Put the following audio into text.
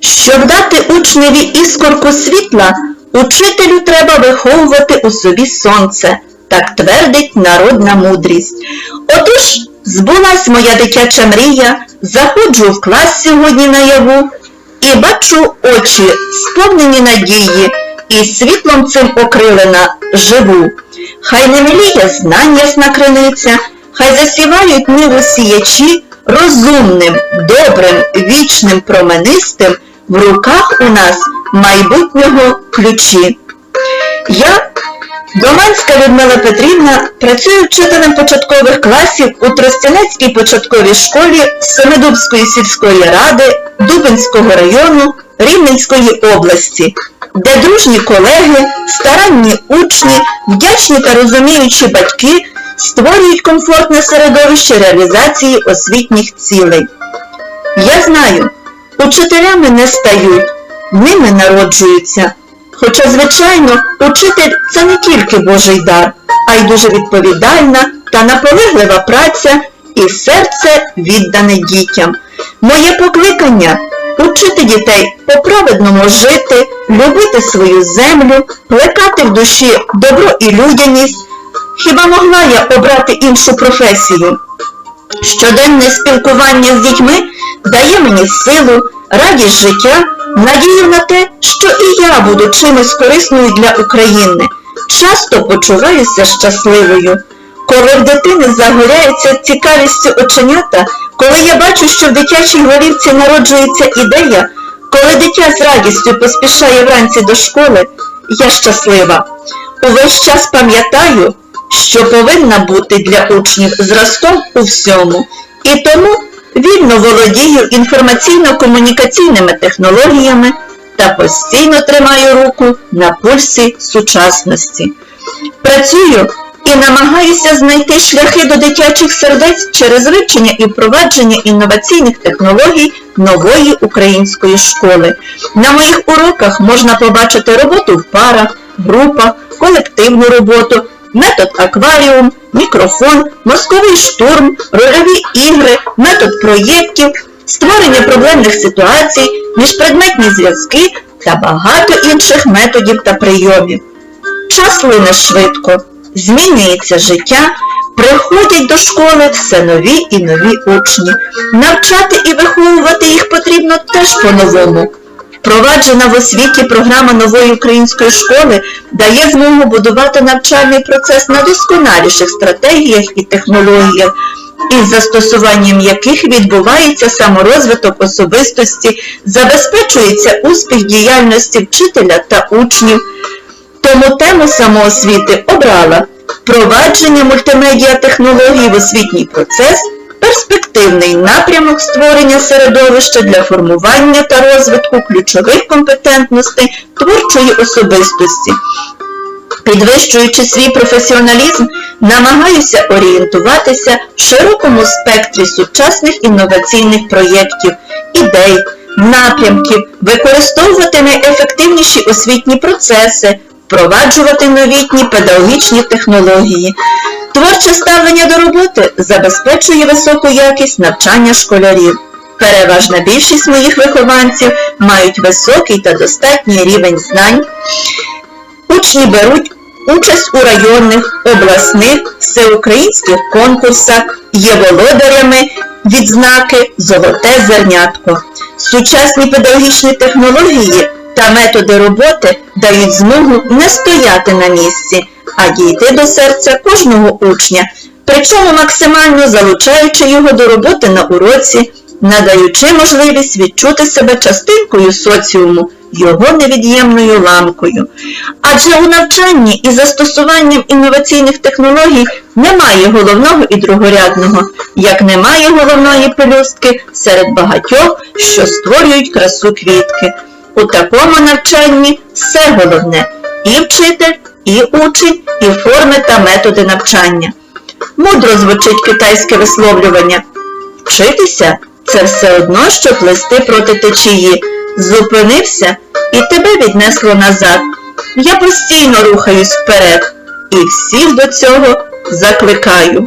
Щоб дати учневі іскорку світла, учителю треба виховувати у собі сонце, так твердить народна мудрість. Отож, збулась моя дитяча мрія, заходжу в клас сьогодні наяву і бачу очі, сповнені надії, і світлом цим окрилена живу. Хай не мліє знань ясна криниця, хай засівають ниву сіячі розумним, добрим, вічним, променистим в руках у нас майбутнього ключі. Я, Доманська Людмила Петрівна, працюю вчителем початкових класів у Тростянецькій початковій школі Семидубської сільської ради Дубинського району Рівненської області, де дружні колеги, старанні учні, вдячні та розуміючі батьки створюють комфортне середовище реалізації освітніх цілей. Я знаю, учителями не стають, ними народжуються. Хоча, звичайно, учитель це не тільки Божий дар, а й дуже відповідальна та наполеглива праця і серце віддане дітям. Моє покликання учити дітей по-праведному жити, любити свою землю, плекати в душі добро і людяність. Хіба могла я обрати іншу професію? Щоденне спілкування з дітьми дає мені силу, радість життя, надію на те, що і я буду чимось корисною для України. Часто почуваюся щасливою. Коли в дитини загоряється цікавістю оченята, коли я бачу, що в дитячій голівці народжується ідея, коли дитя з радістю поспішає вранці до школи, я щаслива. Увесь час пам'ятаю, що повинна бути для учнів зразком у всьому, і тому вільно володію інформаційно-комунікаційними технологіями та постійно тримаю руку на пульсі сучасності. Працюю і намагаюся знайти шляхи до дитячих сердець через вивчення і впровадження інноваційних технологій нової української школи. На моїх уроках можна побачити роботу в парах, групах, колективну роботу, метод акваріум, мікрофон, мозковий штурм, рольові ігри, метод проєктів, створення проблемних ситуацій, міжпредметні зв'язки та багато інших методів та прийомів. Час лине швидко, змінюється життя, приходять до школи все нові і нові учні. Навчати і виховувати їх потрібно теж по-новому. Впроваджена в освіті програма нової української школи дає змогу будувати навчальний процес на досконаліших стратегіях і технологіях, із застосуванням яких відбувається саморозвиток особистості, забезпечується успіх діяльності вчителя та учнів. Тому тему самоосвіти обрала впровадження мультимедіа технологій в освітній процес, перспективний напрямок створення середовища для формування та розвитку ключових компетентностей творчої особистості. Підвищуючи свій професіоналізм, намагаюся орієнтуватися в широкому спектрі сучасних інноваційних проєктів, ідей, напрямків, використовувати найефективніші освітні процеси, впроваджувати новітні педагогічні технології. Творче ставлення до роботи забезпечує високу якість навчання школярів. Переважна більшість моїх вихованців мають високий та достатній рівень знань. Учні беруть участь у районних, обласних, всеукраїнських конкурсах, є володарями відзнаки Золоте зернятко. Сучасні педагогічні технології та методи роботи дають змогу не стояти на місці, а дійти до серця кожного учня, причому максимально залучаючи його до роботи на уроці, надаючи можливість відчути себе частинкою соціуму, його невід'ємною ламкою. Адже у навчанні і застосуванням інноваційних технологій немає головного і другорядного, як немає головної пелюстки серед багатьох, що створюють красу квітки. У такому навчанні все головне і вчитель, і учень, і форми та методи навчання. Мудро звучить китайське висловлювання. Вчитися це все одно, що плести проти течії. Зупинився і тебе віднесло назад. Я постійно рухаюсь вперед і всіх до цього закликаю.